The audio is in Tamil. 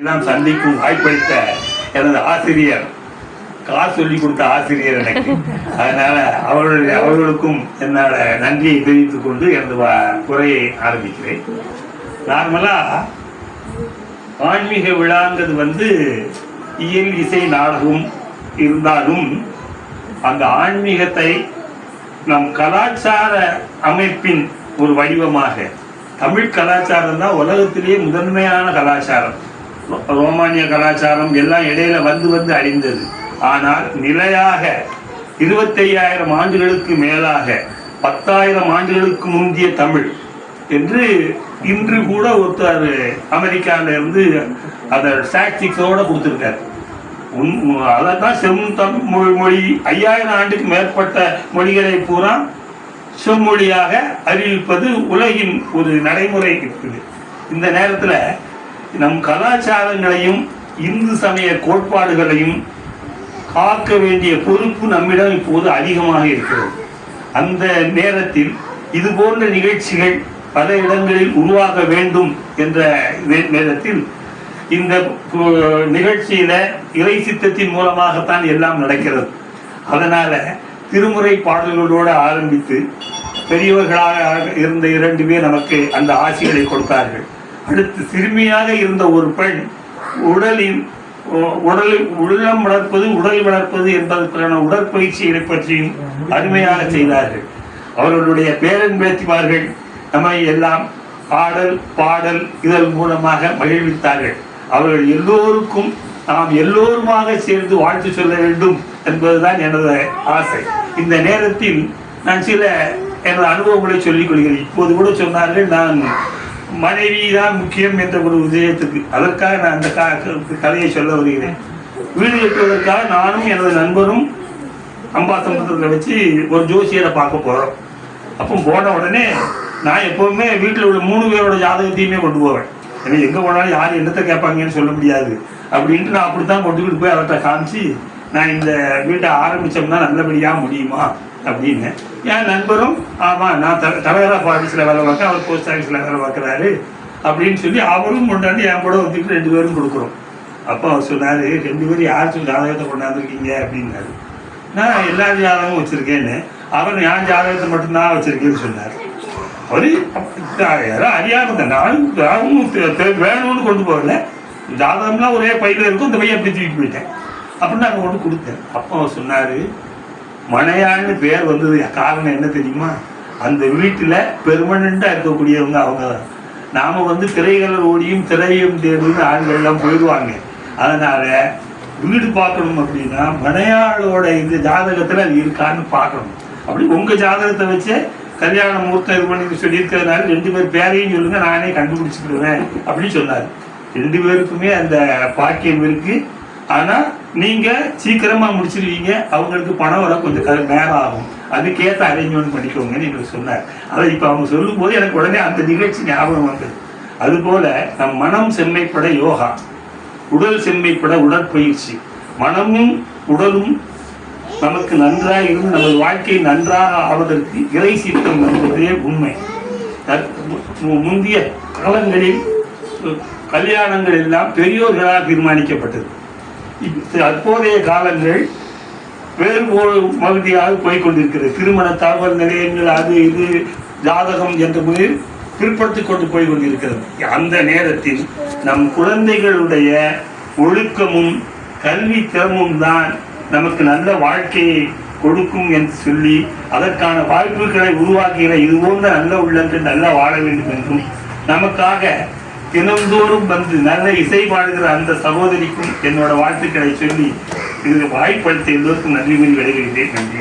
எல்லாம் சந்திக்கும் வாய்ப்பளித்த எனது ஆசிரியர். காசு சொல்லி கொடுத்த ஆசிரியர் எனக்கு. அதனால அவர்களுடைய அவர்களுக்கும் என்னோட நன்றியை தெரிவித்துக் கொண்டு எனது குறையை ஆரம்பிக்கிறேன். நார்மலா ஆன்மீக விழாங்கிறது வந்து இயல் இசை நாடகம் இருந்தாலும் அந்த ஆன்மீகத்தை நம் கலாச்சார அமைப்பின் ஒரு வடிவமாக தமிழ் கலாச்சாரம் தான் உலகத்திலேயே முதன்மையான கலாச்சாரம். ரோமானிய கலாச்சாரம் எல்லாம் இடையில வந்து வந்து அழிந்தது. ஆனால் நிலையாக இருபத்தையாயிரம் ஆண்டுகளுக்கு மேலாக பத்தாயிரம் ஆண்டுகளுக்கு முந்திய தமிழ் என்று இன்று கூட ஒருத்தர் அமெரிக்காவில இருந்து அதை ஸ்டாட்டிக்ஸோட கொடுத்துருக்காரு. அதான் செம் மொழி மொழி ஐயாயிரம் ஆண்டுக்கு மேற்பட்ட மொழிகளை பூரா செம்மொழியாக அறிவிப்பது உலகின் ஒரு நடைமுறை இருக்குது இந்த நேரத்தில் நம் கலாச்சாரங்களையும் இந்து சமய கோட்பாடுகளையும் காக்க வேண்டிய பொறுப்பு நம்மிடம் இப்போது அதிகமாக இருக்கிறது. அந்த நேரத்தில் இது போன்ற நிகழ்ச்சிகள் பல இடங்களில் உருவாக வேண்டும் என்ற நேரத்தில் இந்த நிகழ்ச்சியில இறை சித்தத்தின் மூலமாகத்தான் எல்லாம் நடக்கிறது. அதனால திருமுறை பாடல்களோடு ஆரம்பித்து பெரியவர்களாக இருந்த இரண்டு பேர் நமக்கு அந்த ஆசிகளை கொடுத்தார்கள். அடுத்து சிறுமியாக இருந்த ஒரு பெண் உடலின் உ- உடலில் உள்ளம் வளர்ப்பது உடல் வளர்ப்பது என்பதற்கான உடற்பயிற்சிகளை பற்றியும் அருமையாக செய்தார்கள். அவர்களுடைய பேரன் பேத்திமார்கள் நம்மை எல்லாம் ஆடல் பாடல் இதன் மூலமாக மகிழ்வித்தார்கள். அவர்கள் எல்லோருக்கும் நாம் எல்லோருமாக சேர்ந்து வாழ்த்து சொல்ல வேண்டும் என்பதுதான் எனது ஆசை. இந்த நேரத்தில் நான் சில எனது அனுபவங்களை சொல்லிக் கொள்கிறேன். இப்போது கூட சொன்னார்கள் நான் மனைவி தான் முக்கியம் என்ற ஒரு விஷயத்துக்கு அதற்காக நான் அந்த க- கதையை சொல்ல வருகிறேன். வீடு கட்டுவதற்காக நானும் எனது நண்பரும் அம்பாசமுத்திரத்தில் வச்சு ஒரு ஜோசியரை பார்க்க போகிறோம் அப்போ போன உடனே நான் எப்போவுமே வீட்டில் உள்ள மூணு பேரோட ஜாதகத்தையுமே கொண்டு போவேன். ஏன்னா எங்கே போனாலும் யார் என்னத்தை கேட்பாங்கன்னு சொல்ல முடியாது. அப்படின்ட்டு நான் அப்படி தான் கொண்டுக்கிட்டு போய் அவர்கிட்ட காமிச்சு நான் இந்த வீட்டை ஆரம்பித்தோம்னா நல்லபடியாக முடியுமா அப்படின்னு. என் நண்பரும் ஆமாம் நான் த தலைவராக ஆஃபீஸில் வேலை பார்க்குறேன் அவர் போஸ்ட் ஆஃபீஸில் வேலை பார்க்குறாரு அப்படின்னு சொல்லி அவரும் கொண்டாந்து என் கூட வந்துட்டு ரெண்டு பேரும் கொடுக்குறோம். அப்போ அவர் சொன்னார் ரெண்டு பேரும் யார் சொல்லி ஜாதகத்தை கொண்டாந்துருக்கீங்க? அப்படின்னாரு. நான் எல்லா ஜாதகமும் வச்சுருக்கேன்னு அவர் என் ஜாதகத்தை மட்டும்தான் வச்சுருக்கேன்னு சொன்னார். அவரு யாரும் அறியாமல் தான் நானும் ஜாதகமும் வேணும்னு கொண்டு போகல. ஜாதகம்லாம் ஒரே பையில இருக்கும் இந்த பையன் அப்படி தூக்கிட்டு போயிட்டேன். அப்படின்னு நான் கொண்டு கொடுத்தேன். அப்போ அவர் சொன்னார் மனையாள்னு பேர் வந்தது காரணம் என்ன தெரியுமா? அந்த வீட்டில் பெர்மனண்ட்டாக இருக்கக்கூடியவங்க அவங்க. தான் நாம் வந்து திரைகளில் ஓடியும் திரையும் தேடுன்னு ஆண்கள்லாம் எல்லாம் போயிடுவாங்க. அதனால் வீடு பார்க்கணும் அப்படின்னா மனையாளோட இந்த ஜாதகத்தில் அது இருக்கான்னு பார்க்கணும். அப்படி உங்கள் ஜாதகத்தை வச்சு கல்யாண முகூர்த்தம் இது பண்ணி சொல்லியிருக்கிறதுனால ரெண்டு பேர் பேரையும் சொல்லுங்கள் நானே கண்டுபிடிச்சிக்கிடுவேன் அப்படின்னு சொன்னார். ரெண்டு பேருக்குமே அந்த பாக்கியம் இருக்குது ஆனால் நீங்கள் சீக்கிரமாக முடிச்சிருவீங்க. அவங்களுக்கு பணம் வர கொஞ்சம் க- நேரம் ஆகும். அதுக்கேற்ற அரேஞ்ச்மெண்ட் பண்ணிக்கோங்கன்னு எங்களுக்கு சொன்னார். அதை இப்போ அவங்க சொல்லும்போது எனக்கு உடனே அந்த நிகழ்ச்சி ஞாபகம் வந்தது. அதுபோல் நம் மனம் செம்மைப்பட யோகா உடல் செம்மைப்பட உடற்பயிற்சி. மனமும் உடலும் நமக்கு நன்றாக இருந்து நமது வாழ்க்கை நன்றாக ஆவதற்கு இறை சித்தம் என்பதே உண்மை. தற்- மு- முந்தைய காலங்களில் கல்யாணங்கள் எல்லாம் பெரியோர்களால் தீர்மானிக்கப்பட்டது. தற்போதைய காலங்கள் வேறு ஒரு பகுதியாக போய்கொண்டிருக்கிறது திருமண தகவல் நிலையங்கள் அது இது ஜாதகம் என்ற முறையில் பிற்படுத்தி கொண்டு போய் கொண்டிருக்கிறது அந்த நேரத்தில் நம் குழந்தைகளுடைய ஒழுக்கமும் கல்வி திறமும் தான் நமக்கு நல்ல வாழ்க்கையை கொடுக்கும் என்று சொல்லி அதற்கான வாய்ப்புகளை உருவாக்குகிற இது போன்ற நல்ல உள்ளங்கள் நல்லா வாழ வேண்டும் என்றும் நமக்காக தினந்தோறும் வந்து நல்ல இசை பாடுகிற அந்த சகோதரிக்கும் என்னோட வாழ்த்துக்களை சொல்லி இது வாய்ப்படுத்த எல்லோருக்கும் நன்றி கூறி விடைகிறேன் நன்றி.